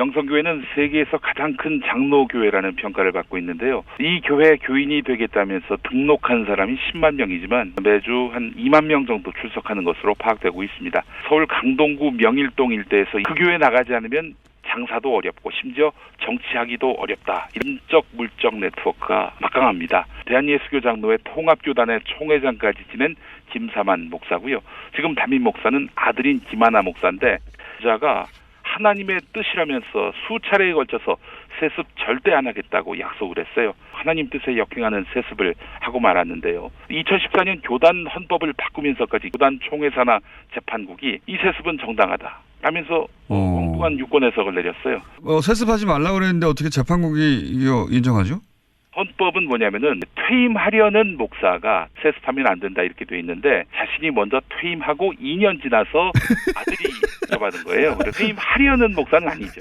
영성교회는 세계에서 가장 큰 장로교회라는 평가를 받고 있는데요. 이 교회 교인이 되겠다면서 등록한 사람이 10만 명이지만 매주 한 2만 명 정도 출석하는 것으로 파악되고 있습니다. 서울 강동구 명일동 일대에서 그 교회 나가지 않으면 장사도 어렵고 심지어 정치하기도 어렵다. 인적 물적 네트워크가 막강합니다. 대한예수교 장로회 통합교단의 총회장까지 지낸 김사만 목사고요. 지금 담임 목사는 아들인 김하나 목사인데 자가 하나님의 뜻이라면서 수차례에 걸쳐서 세습 절대 안 하겠다고 약속을 했어요. 하나님 뜻에 역행하는 세습을 하고 말았는데요. 2014년 교단 헌법을 바꾸면서까지 교단 총회사나 재판국이 이 세습은 정당하다. 하면서 어. 엉뚱한 유권 해석을 내렸어요. 어, 세습하지 말라고 그랬는데 어떻게 재판국이 인정하죠? 헌법은 뭐냐면은 퇴임하려는 목사가 세습하면 안 된다 이렇게 돼 있는데 자신이 먼저 퇴임하고 2년 지나서 아들이 잡아든 거예요. 그래서 퇴임하려는 목사는 아니죠.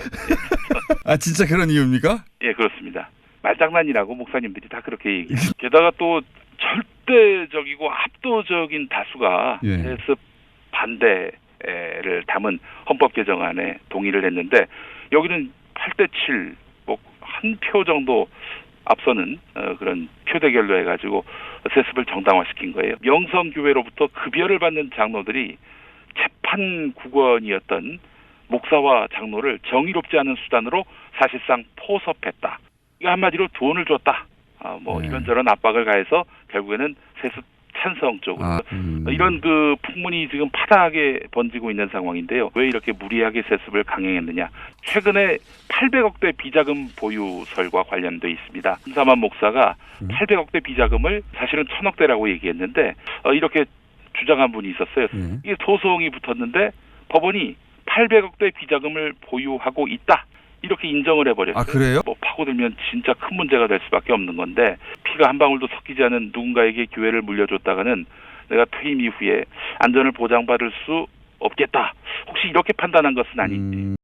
아 진짜 그런 이유입니까? 예, 그렇습니다. 말장난이라고 목사님들이 다 그렇게 얘기해요. 게다가 또 절대적이고 압도적인 다수가 예. 세습 반대를 담은 헌법 개정안에 동의를 했는데 여기는 8대 7, 뭐한 표 정도 앞서는 어, 그런 표 대결로 해가지고 세습을 정당화시킨 거예요. 명성교회로부터 급여를 받는 장로들이 재 판 국원이었던 목사와 장로를 정의롭지 않은 수단으로 사실상 포섭했다. 이거 한마디로 돈을 줬다. 아, 뭐 네. 이런저런 압박을 가해서 결국에는 세습 찬성 쪽으로 아, 음. 이런 그 풍문이 지금 파다하게 번지고 있는 상황인데요. 왜 이렇게 무리하게 세습을 강행했느냐? 최근에 800억대 비자금 보유설과 관련돼 있습니다. 김사만 목사가 음. 800억대 비자금을 사실은 천억대라고 얘기했는데 어, 이렇게 주장한 분이 있었어요. 예. 이게 소송이 붙었는데 법원이 800억대 비자금을 보유하고 있다. 이렇게 인정을 해버렸어요. 아, 그래요? 뭐 파고들면 진짜 큰 문제가 될 수밖에 없는 건데 피가 한 방울도 섞이지 않은 누군가에게 기회를 물려줬다가는 내가 퇴임 이후에 안전을 보장받을 수 없겠다. 혹시 이렇게 판단한 것은 아닌지 음.